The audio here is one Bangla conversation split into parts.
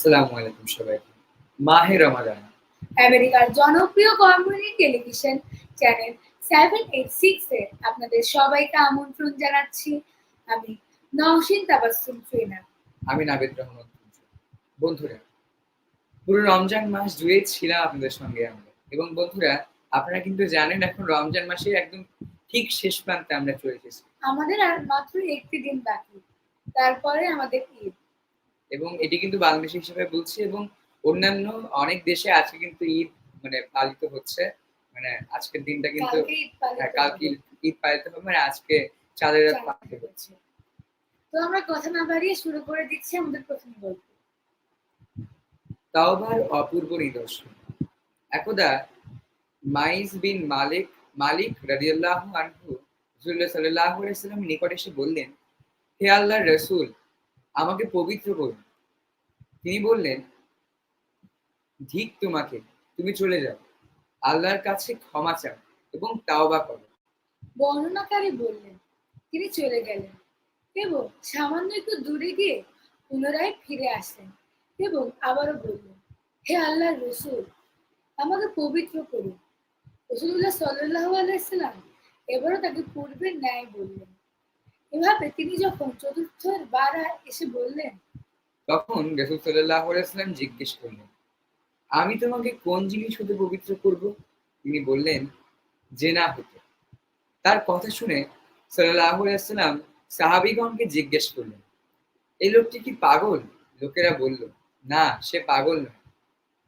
আসসালামু আলাইকুম সবাইকে মাহে রমাদান। আমেরিকার জনপ্রিয় community television channel seven eight six এ আপনাদের সবাইকে আমন্ত্রণ জানাচ্ছি। আমি নওশিন তাবাসসুম ট্রেনা আমি নাবিদ রহমান বন্ধুরা পুরো রমজান মাস জুড়ে ছিলাম আপনাদের সঙ্গে আমরা। এবং বন্ধুরা আপনারা কিন্তু জানেন এখন রমজান মাসে একদম ঠিক শেষ প্রান্তে আমরা চলে এসেছি। আমাদের আর মাত্র একটি দিন বাকি। তারপরে আমাদের ঈদ। এবং এটি কিন্তু বাংলাদেশ হিসেবে বলছি এবং অন্যান্য অনেক দেশে আজকে কিন্তু ঈদ মানে পালিত হচ্ছে মানে আজকের দিনটা কিন্তু কালকে ঈদ পালিত হ্যাঁ, হবে। মানে আজকে চাঁদের রাত পালিত হচ্ছে। তো আমরা কথা না বাড়িয়ে শুরু করে দিচ্ছি আমাদের প্রথম গল্প তাওবার অপূর্ব নিদর্শন একদা মাইজ বিন মালিক মালিক রাদিয়াল্লাহু আনহু রাসূলুল্লাহ সাল্লাল্লাহু আলাইহি নিকট এসে বললেন হে আল্লাহর রাসূল আমাকে পবিত্র করুন। তিনি বললেন, ধিক তোমাকে, তুমি চলে যাও। আল্লাহর কাছে ক্ষমা চাও এবং তাওবা করো। বর্ণনাকারী বললেন, তিনি চলে গেলেন এবং সামান্য একটু দূরে গিয়ে পুনরায় ফিরে আসলেন এবং আবারও বললেন, হে আল্লাহ রসুল, আমাকে পবিত্র করুন। রসুল্লাহ সাল্লাহ আলাইসাল্লাম এবারও তাকে পূর্বের ন্যায় বললেন। এভাবে তিনি যখন চতুর্থ বার এসে বললেন, তখন রাসূল জিজ্ঞেস করলেন, আমি তোমাকে কোন জিনিস হতে পবিত্র করব? তিনি বললেন জেনা হতে। তার কথা শুনে সাল্লাল্লাহু আলাইহি ওয়াসাল্লাম সাহাবীগণকে জিজ্ঞেস করলেন এই লোকটি কি পাগল? লোকেরা বলল, না, সে পাগল নয়।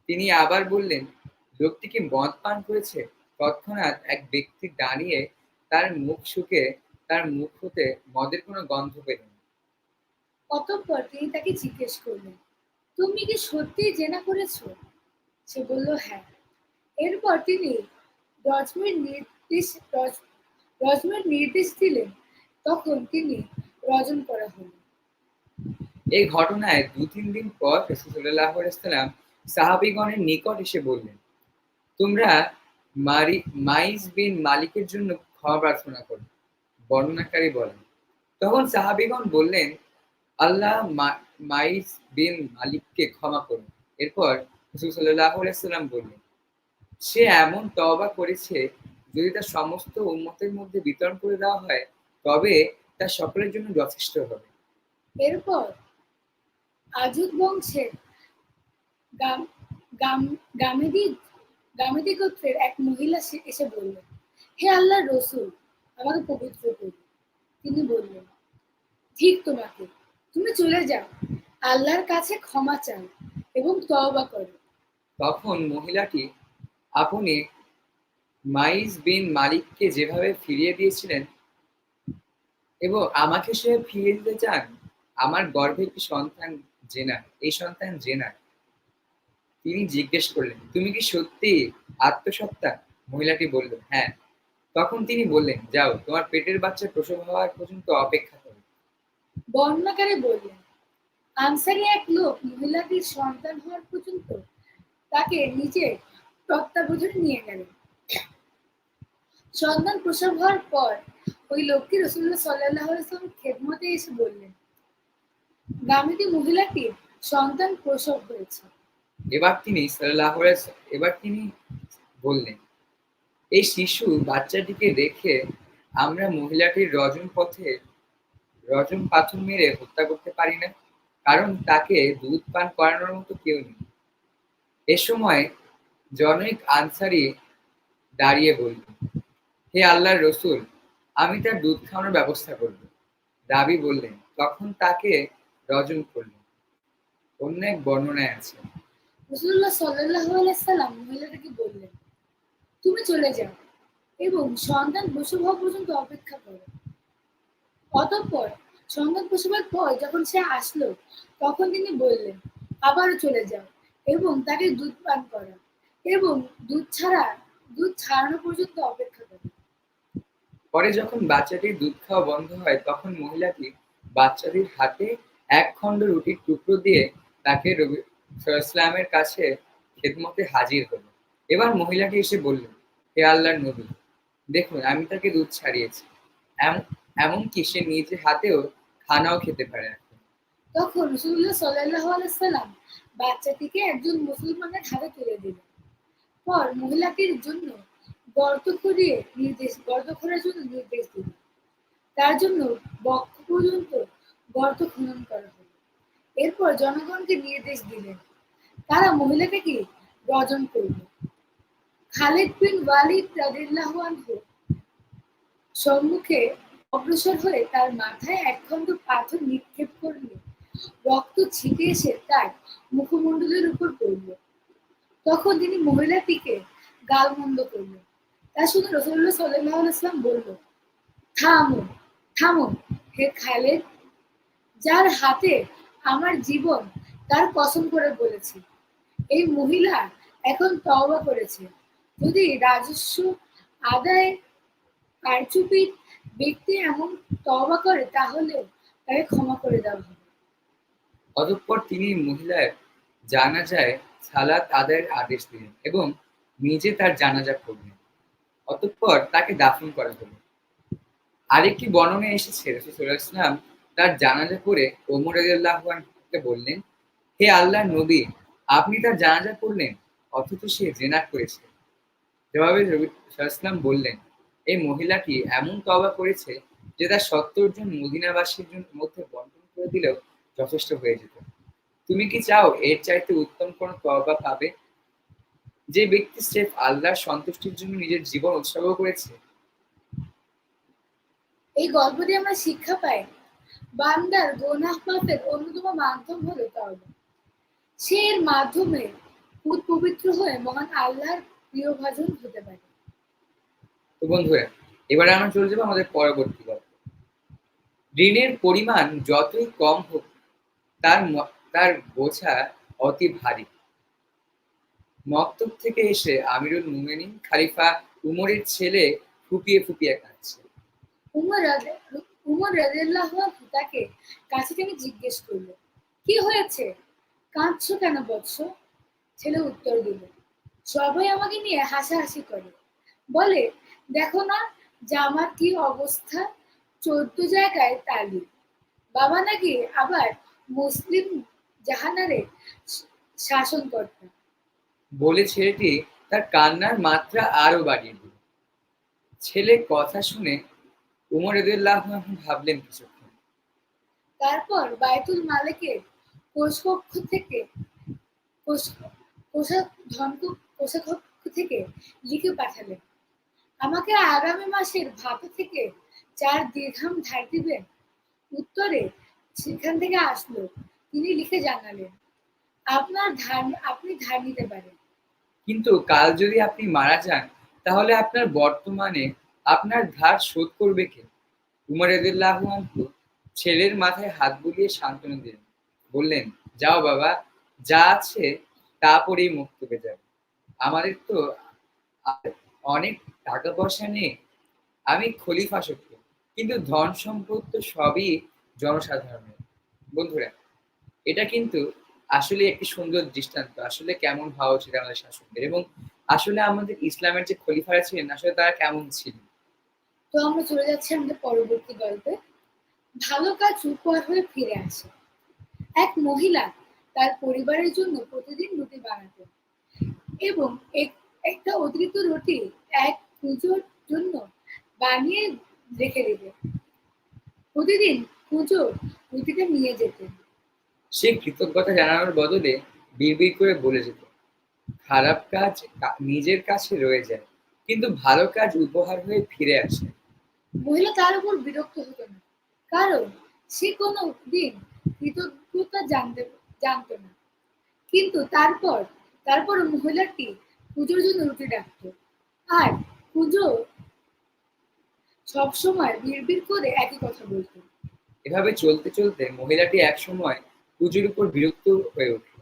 তিনি আবার বললেন, লোকটি কি মদ পান করেছে? তৎক্ষণাৎ এক ব্যক্তি দাঁড়িয়ে তার মুখ শুকে তার মুখ হতে মদের কোনো গন্ধ পেলেন অতঃপর তিনি তাকে জিজ্ঞেস করলেন তুমি কি সত্যিই জেনা করেছ? সে বলল হ্যাঁ। এরপর তিনি রজমের নির্দেশ রজমের নির্দেশ দিলেন তখন তিনি রজন করা হলো এই ঘটনায় দু তিন দিন পর রসুল্লাহ সাল্লাম সাহাবিগণের নিকট এসে বললেন তোমরা মারি মাইজ বিন মালিকের জন্য ক্ষমা প্রার্থনা করো। বর্ণনাকারী বলেন। তখন সাহাবিগণ বললেন, আল্লাহ মা- মাইজ বিন মালিককে ক্ষমা করুন। এরপর রসুল সাল্লাম বললেন, সে এমন তওবা করেছে, যদি তার সমস্ত উন্মতের মধ্যে বিতরণ করে দেওয়া হয়, তবে তা সকলের জন্য যথেষ্ট হবে। এরপর আজুদ বংশের গাম- গাম- গামেদি গামেদি গোত্রের এক মহিলা এসে বললেন, হে আল্লাহ রসুল আমাকে পবিত্র করুন তিনি বললেন, ঠিক তোমাকে। তুমি চলে যাও। আল্লাহর কাছে ক্ষমা চাও এবং তওবা করো। তখন মহিলাটি আপনি মাইজ বিন মালিককে যেভাবে ফিরিয়ে দিয়েছিলেন এবং আমাকে সে ফিরিয়ে দিতে চান, আমার গর্ভে একটি সন্তান জেনা, এই সন্তান জেনা? তিনি জিজ্ঞেস করলেন, তুমি কি সত্যি আত্মসত্তা মহিলাটি বলল হ্যাঁ। তখন তিনি বললেন যাও তোমার পেটের বাচ্চা প্রসব হওয়ার পর্যন্ত অপেক্ষা করো। বর্ণনাকারী বললেন আনসারি এক লোক মহিলাটির সন্তান হওয়ার পর্যন্ত তাকে নিজে তত্ত্বাবধানে নিয়ে গেলেন সন্তান প্রসব হওয়ার পর ওই লোকটি রসুল্লাহ সাল্লাহ সাল্লাম খেদমতে এসে বললেন গামিনী মহিলাটির সন্তান প্রসব হয়েছে। এবার তিনি সাল্লাহ এবার তিনি বললেন এই শিশু বাচ্চাটিকে রেখে আমরা মহিলাটির রজন পথে রজন পাথর মেরে হত্যা করতে পারি না, কারণ তাকে দুধ পান করানোর মতো কেউ নেই। এ সময় জনৈক আনসারি দাঁড়িয়ে বলল হে আল্লাহর রসুল, আমি তার দুধ খাওয়ানোর ব্যবস্থা করব। দাবি বললেন, তখন তাকে রজন করলেন। অন্য এক বর্ণনায় আছে। রসুল্লাহ সাল্লাহ মহিলাটাকে বললেন তুমি চলে যাও এবং সন্তান প্রসব হওয়া পর্যন্ত অপেক্ষা করো। অতঃপর সন্তান প্রসবের পর যখন সে আসলো, তখন তিনি বললেন, আবারও চলে যাও এবং তাকে দুধ পান করা এবং দুধ ছাড়া, দুধ ছাড়ানো পর্যন্ত অপেক্ষা করো। পরে যখন বাচ্চাটির দুধ খাওয়া বন্ধ হয়, তখন মহিলাটি বাচ্চাটির হাতে এক খণ্ড রুটির টুকরো দিয়ে তাকে রবি ইসলামের কাছে খেদমতে হাজির হলো। এবার মহিলাটি এসে বলল, হে আল্লাহর নবী, দেখুন, আমি তাকে দুধ ছাড়িয়েছি। এম- এমনকি সে নিজে হাতেও খানাও খেতে পারে তখন রসুল্লাহ সাল্লাহ আলাইসাল্লাম বাচ্চাটিকে একজন মুসলমানের হাতে তুলে দিলেন। পর মহিলাটির জন্য গর্ত করিয়ে নির্দেশ, গর্ত করার জন্য নির্দেশ দিলেন। তার জন্য বক্ষ পর্যন্ত গর্ত খনন করা হলো। এরপর জনগণকে নির্দেশ দিলেন। তারা মহিলাটাকে রজন করল। খালিদ বিন ওয়ালিদ রাদিল্লাহু আনহু সম্মুখে অগ্রসর হয়ে তার মাথায় এক একখণ্ড পাথর নিক্ষেপ করলে। রক্ত ছিটে এসে তার মুখমণ্ডলের উপর পড়ল। তখন তিনি মহিলাটিকে গালমন্দ করলেন। তা শুনে রসুল্লাহ সাল্লাহ আলাইসলাম বলল, থামো থামো হে খালেদ। যার হাতে আমার জীবন তার কসম করে বলেছি। এই মহিলা এখন তওবা করেছে। যদি রাজস্ব আদায় কারচুপির ব্যক্তি এমন তওবা করে, তাহলে তাকে ক্ষমা করে দেওয়া হবে। অতঃপর তিনি মহিলার জানাজায় সালাত আদায়ের আদেশ দিলেন এবং নিজে তার জানাজা করলেন। অতঃপর তাকে দাফন করা হলো। আরেকটি বর্ণনা এসেছে, রসুল ইসলাম তার জানাজা করে ওমর আল্লাহকে বললেন, হে আল্লাহ নবী, আপনি তার জানাজা করলেন, অথচ সে জেনা করেছে। জবাবে ইসলাম বললেন, এই মহিলাটি এমন তবা করেছে যে তার সত্তর জন মদিনাবাসীর মধ্যে বন্টন করে দিলেও যথেষ্ট হয়ে যেত। তুমি কি চাও এর চাইতে উত্তম কোনো তবা পাবে? যে ব্যক্তি স্রেফ আল্লাহর সন্তুষ্টির জন্য নিজের জীবন উৎসর্গ করেছে? এই গল্প দিয়ে আমরা শিক্ষা পাই, বান্দার গোনাহ মাফের অন্যতম মাধ্যম হলো তওবা। সে এর মাধ্যমে পবিত্র হয়ে মহান আল্লাহর প্রিয় ভাজন হতে পারে। তো বন্ধুরা এবারে আমরা চলে যাব আমাদের পরবর্তী গল্প। ঋণের পরিমাণ যতই কম হোক তার তার বোঝা অতি ভারী। মক্তব থেকে এসে আমিরুল মুমিনিন খালিফা উমরের ছেলে ফুপিয়ে ফুপিয়ে কাঁদছে। উমর উমর রাজিয়াল্লাহ তাকে কাছে টেনে জিজ্ঞেস করল কি হয়েছে? কাঁদছো কেন বৎস ছেলে উত্তর দিল সবাই আমাকে নিয়ে হাসাহাসি করে। বলে দেখো না যে আমার কি অবস্থা? চোদ্দ জায়গায় তালি। বাবা নাকি আবার মুসলিম জাহানারে শাসনকর্তা বলে ছেলেটি তার কান্নার মাত্রা আরও বাড়িয়ে দিল। ছেলে কথা শুনে উমর এদুল্লাহ ভাবলেন কিছুক্ষণ। তারপর বায়তুল মালিকের কোষকক্ষ থেকে কোষ- কোষা- ধনক- কোষাধ্যক্ষ থেকে লিখে পাঠালেন। আমাকে আগামী মাসের ভাতা থেকে চার দীর্ঘাম ধার দিবেন। উত্তরে সেখান থেকে আসলো, তিনি লিখে জানালেন, আপনার ধার, আপনি ধার নিতে পারেন। কিন্তু কাল যদি আপনি মারা যান, তাহলে আপনার বর্তমানে আপনার ধার শোধ করবে কে? উমর ছেলের মাথায় হাত বুলিয়ে সান্ত্বনা দিলেন। বললেন, যাও বাবা, যা আছে তা পরেই মুক্তবে যাবে। আমাদের তো অনেক টাকা পয়সা নেই। আমি খলিফা সত্য, কিন্তু ধন সম্পদ তো সবই জনসাধারণের। বন্ধুরা, এটা কিন্তু আসলে একটি সুন্দর দৃষ্টান্ত। আসলে কেমন হওয়া উচিত আমাদের শাসকদের? এবং আসলে আমাদের ইসলামের যে খলিফারা ছিলেন আসলে তারা কেমন ছিল তো আমরা চলে যাচ্ছি আমাদের পরবর্তী গল্পে। ভালো কাজ উপহার হয়ে ফিরে আসে। এক মহিলা তার পরিবারের জন্য প্রতিদিন রুটি বানাতেন। এবং একটা অতিরিক্ত রুটি এক পুজোর জন্য বানিয়ে রেখে দিতেন প্রতিদিন পুজো রুটিটা নিয়ে যেতেন সে কৃতজ্ঞতা জানানোর বদলে বিড়বিড় করে বলে যেত খারাপ কাজ নিজের কাছে রয়ে যায় কিন্তু ভালো কাজ উপহার হয়ে ফিরে আসে। মহিলা তার উপর বিরক্ত হতো না কারণ সে কোনো দিন কৃতজ্ঞতা জানতে জানতো না। কিন্তু তারপর তারপর মহিলাটি পুজোর জন্য রুটি ডাকতো। আর পুজো সবসময় বিড়বিড় করে একই কথা বলতো। এভাবে চলতে চলতে মহিলাটি একসময় পুজোর উপর বিরক্ত হয়ে উঠল।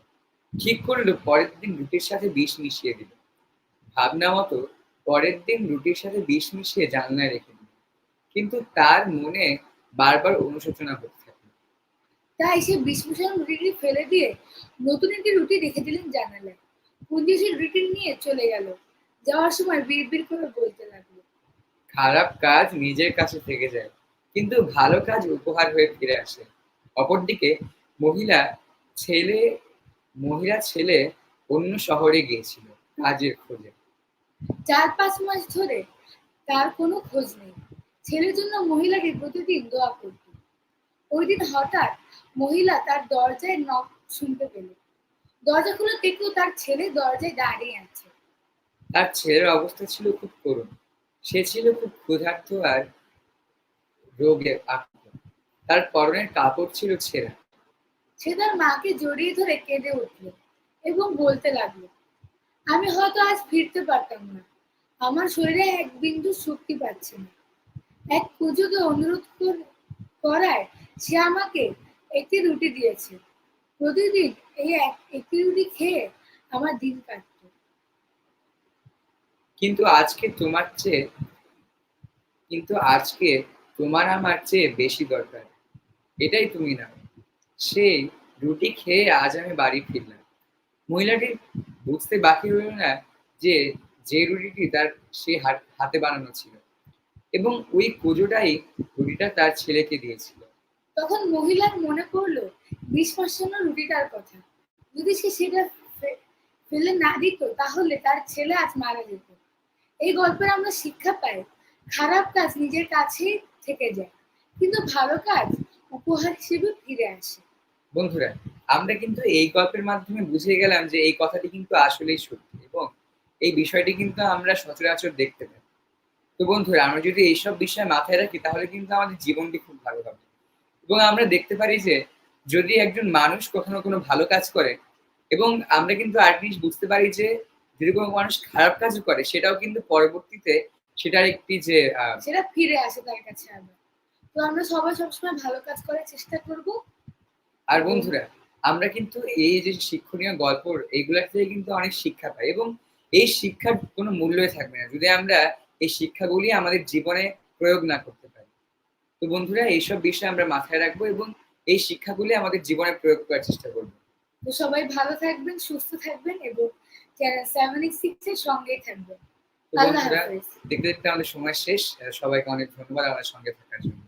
ঠিক করল পরের দিন রুটির সাথে বিষ মিশিয়ে দিল। ভাবনা মতো পরের দিন রুটির সাথে বিষ মিশিয়ে জানলায় রেখে দিল। কিন্তু তার মনে বারবার অনুশোচনা হতে থাকল তাই সে বিষ মিশানো রুটিটি ফেলে দিয়ে নতুন একটি রুটি রেখে দিলেন জানালায়। কুঞ্জি সেই রুটি নিয়ে চলে গেল। যাওয়ার সময় বিড়বিড় করে বলতে লাগল খারাপ কাজ নিজের কাছে থেকে যায় কিন্তু ভালো কাজ উপহার হয়ে ফিরে আসে। অপরদিকে মহিলা ছেলে মহিলা ছেলে অন্য শহরে গিয়েছিল কাজের খোঁজে। চার পাঁচ মাস ধরে তার কোনো খোঁজ নেই। ছেলের জন্য মহিলাকে প্রতিদিন দোয়া করত। ওই দিন হঠাৎ মহিলা তার দরজায় নখ শুনতে পেল। দরজা খুলে দেখল তার ছেলে দরজায় দাঁড়িয়ে আছে। তার ছেলের অবস্থা ছিল খুব করুণ। সে ছিল খুব ক্ষুধার্ত আর রোগে আক্রান্ত। তার পরনের কাপড় ছিল ছেঁড়া। সে তার মাকে জড়িয়ে ধরে কেঁদে উঠল এবং বলতে লাগল আমি হয়তো আজ ফিরতে পারতাম না। আমার শরীরে এক বিন্দু শক্তি পাচ্ছে না। এক পুজোকে অনুরোধ করায় সে আমাকে একটি রুটি দিয়েছে। প্রতিদিন এই এক একটি রুটি খেয়ে আমার দিন কাটতো। কিন্তু আজকে তোমার চেয়ে, কিন্তু আজকে তোমার আমার চেয়ে বেশি দরকার। এটাই তুমি না। সেই রুটি খেয়ে আজ আমি বাড়ি ফিরলাম। মহিলাটি বুঝতে বাকি রইল না যে যে রুটিটি তার সে হাত- বানানো ছিল। এবং ওই পুজোটাই রুটিটা তার ছেলেকে দিয়েছিল। তখন মহিলার মনে পড়ল পার্সেন্ট রুটিটার কথা। যদি সে সেটা ফেলে না দিত, তাহলে তার ছেলে আজ মারা যেত। এই গল্পের আমরা শিক্ষা পাই, খারাপ কাজ নিজের কাছেই থেকে যায়, কিন্তু ভালো কাজ উপহার হিসেবে ফিরে আসে। বন্ধুরা, আমরা কিন্তু এই গল্পের মাধ্যমে বুঝে গেলাম যে এই কথাটি কিন্তু আসলেই সত্যি এবং এই বিষয়টি কিন্তু আমরা সচরাচর দেখতে পাই। তো বন্ধুরা, আমরা যদি এইসব বিষয় মাথায় রাখি, তাহলে কিন্তু আমাদের জীবনটি খুব ভালো হবে। এবং আমরা দেখতে পারি যে যদি একজন মানুষ কখনো কোনো ভালো কাজ করে এবং আমরা কিন্তু আর জিনিস বুঝতে পারি যে যদি কোনো মানুষ খারাপ কাজ করে সেটাও কিন্তু পরবর্তীতে সেটার একটি যে সেটা ফিরে আসে তার কাছে আবার। তো আমরা সবাই সবসময় ভালো কাজ করার চেষ্টা করব। আর বন্ধুরা আমরা কিন্তু এই যে শিক্ষণীয় গল্প এইগুলা থেকে কিন্তু অনেক শিক্ষা পাই এবং এই শিক্ষার কোনো মূল্যই থাকবে না। যদি আমরা এই শিক্ষাগুলি আমাদের জীবনে প্রয়োগ না পারি তো বন্ধুরা এইসব বিষয় আমরা মাথায় রাখব এবং এই শিক্ষাগুলি আমাদের জীবনে প্রয়োগ করার চেষ্টা করব। তো সবাই ভালো থাকবেন সুস্থ থাকবেন এবং চ্যানেল সেভেন সিক্স এর সঙ্গেই থাকবেন। দেখতে দেখতে আমাদের সময় শেষ। সবাইকে অনেক ধন্যবাদ আমাদের সঙ্গে থাকার জন্য।